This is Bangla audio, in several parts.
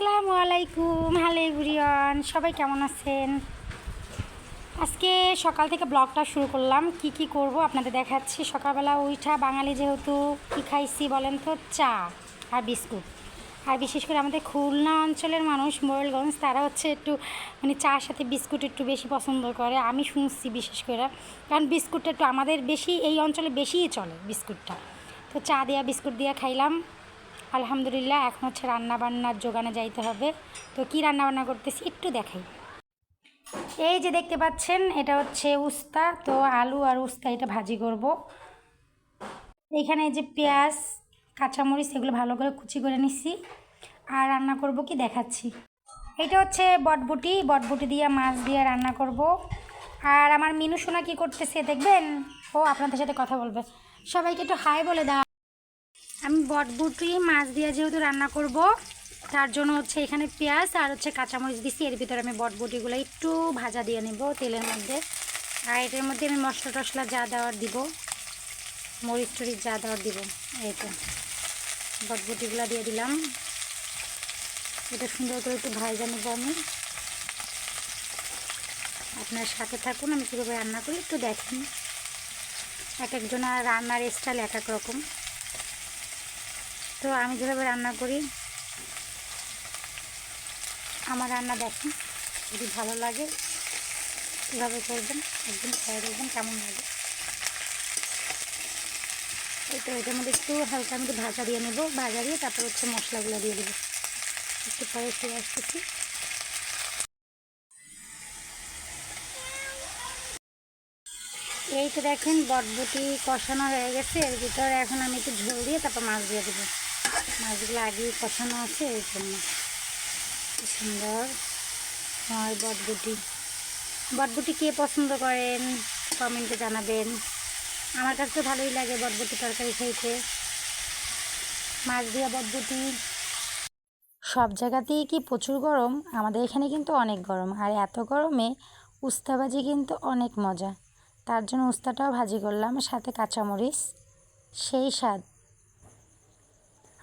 আসসালামু আলাইকুম। হ্যালো এভরিওয়ান সবাই কেমন আছেন? আজকে সকাল থেকে ব্লগটা শুরু করলাম। কি কি করব আপনাদের দেখাচ্ছি। সকালবেলা উঠা বাঙালি যেহেতু, কী খাইছি বলেন তো? চা আর বিস্কুট। আর বিশেষ করে আমাদের খুলনা অঞ্চলের মানুষ, মোরেলগঞ্জ, তারা হচ্ছে একটু মানে চার সাথে বিস্কুট একটু বেশি পছন্দ করে। আমি শুনছি বিশেষ করে। কারণ বিস্কুটটা একটু আমাদের বেশি, এই অঞ্চলে বেশিই চলে বিস্কুটটা। তো চা দেওয়া বিস্কুট দিয়ে খাইলাম। আলহামদুলিল্লাহ, এখন হচ্ছে রান্না বান্নার যোগানে যাইতে হবে। তো কি রান্না বান্না করতেছি একটু দেখাই। এই যে দেখতে পাচ্ছেন, এটা হচ্ছে উস্তা। তো আলু আর উস্তা এটা ভাজি করব। এখানে যে পেঁয়াজ, কাঁচামরিচ, এগুলো ভালো করে কুচি করে নিচ্ছি আর রান্না করব কি দেখাচ্ছি। এটা হচ্ছে বটবুটি। বটবুটি দিয়ে, মাছ দিয়ে রান্না করব। আর আমার মিনু সোনা কী করতেছে দেখবেন? ও আপনাদের সাথে কথা বলবে। সবাইকে একটু হাই বলে দাও। আমি বটবুটি, মাছ দিয়ে যেহেতু রান্না করব, তার জন্য হচ্ছে এখানে পেঁয়াজ আর হচ্ছে কাঁচামরিচ দিচ্ছি এর ভিতরে আমি বটবুটিগুলো একটু ভাজা দিয়ে নেব তেলের মধ্যে। আর এটার মধ্যে আমি মশলা টশলা যা দেওয়ার দিব, মরিচ টরিচ যা দেওয়ার দিব, এই বটবুটিগুলো দিয়ে দিলাম। এটা সুন্দর করে একটু ভাজা নেব আমি। আপনার সাথে থাকুন, আমি কীভাবে রান্না করি একটু দেখেন। এক একজনের রান্নার স্টাইল এক এক রকম। তো আমি যেভাবে রান্না করি, আমার রান্না দেখেন, যদি ভালো লাগে কীভাবে করবেন একদিন খেয়ে দেখবেন কেমন লাগে। তো এটার মধ্যে একটু হালকা আমি ভাজা দিয়ে নেব, ভাজা দিয়ে তারপর হচ্ছে মশলাগুলো দিয়ে দেবো। একটু পরে ফিরে আসতেছি। এই তো দেখেন বটবটি কষানো হয়ে গেছে, এর ভিতরে এখন আমি একটু ঝোল দিয়ে তারপর মাছ দিয়ে দেবো। মাছগুলো আগেই কষানো আছে, এই জন্য সুন্দর। হয় বটবুটি। বটবুটি কে পছন্দ করেন? কমেন্টে জানাবেন। আমার কাছে ভালোই লাগে বটবুটি তরকারি খাইতে মাছ দিয়ে বটবুটি। সব জায়গাতেই কি প্রচুর গরম? আমাদের এখানে কিন্তু অনেক গরম। আর এত গরমে উস্তা ভাজি কিন্তু অনেক মজা। তার জন্য উস্তাটাও ভাজি করলাম, সাথে কাঁচামরিচ। সেই স্বাদ।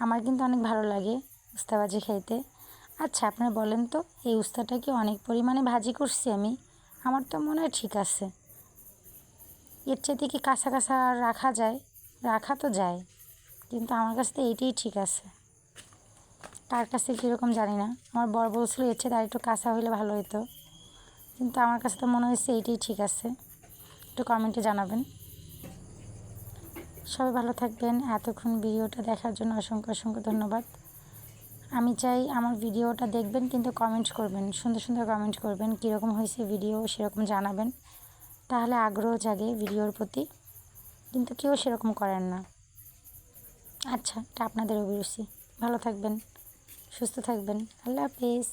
আমার কিন্তু অনেক ভালো লাগে উস্তা ভাজি খাইতে। আচ্ছা আপনারা বলেন তো, এই উস্তাটা কি অনেক পরিমাণে ভাজি করছি আমি? আমার তো মনে হয় ঠিক আছে। এর চাইতে কি কাঁচা কাঁচা রাখা যায়? রাখা তো যায়, কিন্তু আমার কাছে তো এইটাই ঠিক আছে। কার কাছে কীরকম জানি না। আমার বড় বলছিল এর চেয়ে একটু কাঁচা হইলে ভালো হতো কিন্তু আমার কাছে তো মনে হয়েছে এইটাই ঠিক আছে। একটু কমেন্টে জানাবেন। সবাই ভালো থাকবেন। এতক্ষণ ভিডিওটা দেখার জন্য অসংখ্য অসংখ্য ধন্যবাদ। আমি চাই আমার ভিডিওটা দেখবেন, কিন্তু কমেন্ট করবেন। সুন্দর সুন্দর কমেন্ট করবেন, কীরকম হয়েছে ভিডিও সেরকম জানাবেন। তাহলে আগ্রহ জাগে ভিডিওর প্রতি, কিন্তু কেউ সেরকম করেন না। আচ্ছা এটা আপনাদের অভিরুচি। ভালো থাকবেন, সুস্থ থাকবেন। আল্লাহ হাফিজ।